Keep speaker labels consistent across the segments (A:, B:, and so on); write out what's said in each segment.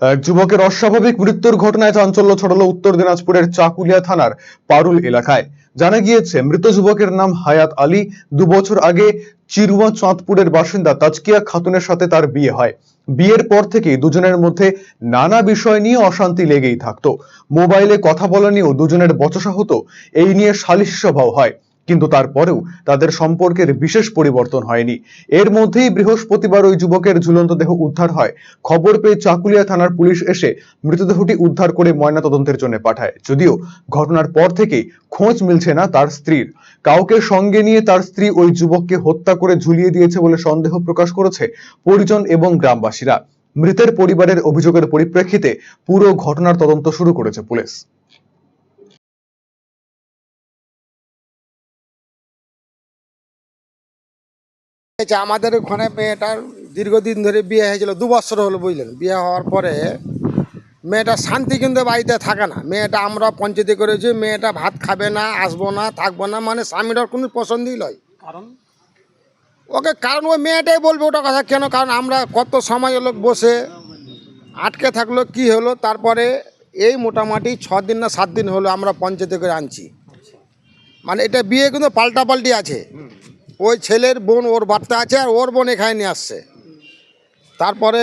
A: যুবকের অস্বাভাবিক মৃত্যুর ঘটনায় চাঞ্চল্য ছড়ালো উত্তর দিনাজপুরের চাকুলিয়া থানার পারুল এলাকায়। জানা গিয়েছে, মৃত যুবকের নাম হায়াত আলী। দু বছর আগে চিরুয়া চাঁদপুরের বাসিন্দা তাজকিয়া খাতুনের সাথে তার বিয়ে হয়। বিয়ের পর থেকেই দুজনের মধ্যে নানা বিষয় নিয়ে অশান্তি লেগেই থাকতো। মোবাইলে কথা বলা নিয়েও দুজনের বচসা হতো। এই নিয়ে সালিশ সভাও হয়। কিন্তু তারপরেও তাদের সম্পর্কের বিশেষ পরিবর্তন হয়নি। এর মধ্যেই বৃহস্পতিবার ওই যুবকের ঝুলন্ত দেহ উদ্ধার হয়। খবর পেয়ে চাকুলিয়া থানার পুলিশ এসে মৃতদেহটি উদ্ধার করে ময়নাতদন্তের জন্য পাঠায়। যদিও ঘটনার পর থেকেই খোঁজ মিলছে না তার স্ত্রীর। কাউকে সঙ্গে নিয়ে তার স্ত্রী ওই যুবককে হত্যা করে ঝুলিয়ে দিয়েছে বলে সন্দেহ প্রকাশ করেছে পরিজন এবং গ্রামবাসীরা। মৃতের পরিবারের অভিযোগের পরিপ্রেক্ষিতে পুরো ঘটনার তদন্ত শুরু করেছে পুলিশ।
B: আমাদের ওখানে মেয়েটার দীর্ঘদিন ধরে বিয়ে হয়েছিল দু বছর হলো বুঝলেন। বিয়ে হওয়ার পরে মেয়েটা শান্তি কিন্তু বাড়িতে থাকে না। মেয়েটা আমরা পঞ্চায়েতে করেছি মেয়েটা ভাত খাবে না আসব না থাকব না মানে স্বামীটার কোনো পছন্দই নয়।
C: কারণ?
B: ওকে কারণ ওই মেয়েটাই বলবে ওটা কথা কেন? কারণ আমরা কত সময় লোক বসে আটকে থাকল কি হলো তারপরে এই মোটামুটি ছ দিন না সাত দিন হলো আমরা পঞ্চায়েতে করে আনছি। মানে এটা বিয়ে কিন্তু পাল্টাপাল্টি আছে। ওই ছেলের বোন, ওর বাড়তে আছে আর ওর বোন এখানে নিয়ে আসছে। তারপরে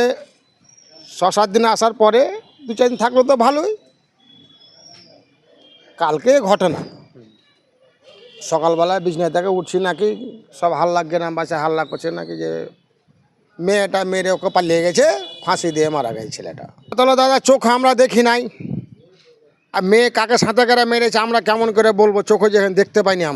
B: ছ সাত দিন আসার পরে দু চার দিন থাকল তো ভালোই। কালকে ঘটনা। সকালবেলায় বিছনায় থেকে উঠছি নাকি, সব হাল্লা গ্রাম বাসে হাল্লা করছে নাকি যে মেয়েটা মেরে ওকে পালিয়ে গেছে, ফাঁসি দিয়ে মারা গেছে ছেলেটা। তাহলে দাদা, চোখ আমরা দেখি নাই। আর মেয়ে কাকে সাঁতার করে মেরেছে, আমরা কেমন করে বলব? চোখে যেখানে দেখতে পাইনি আমরা।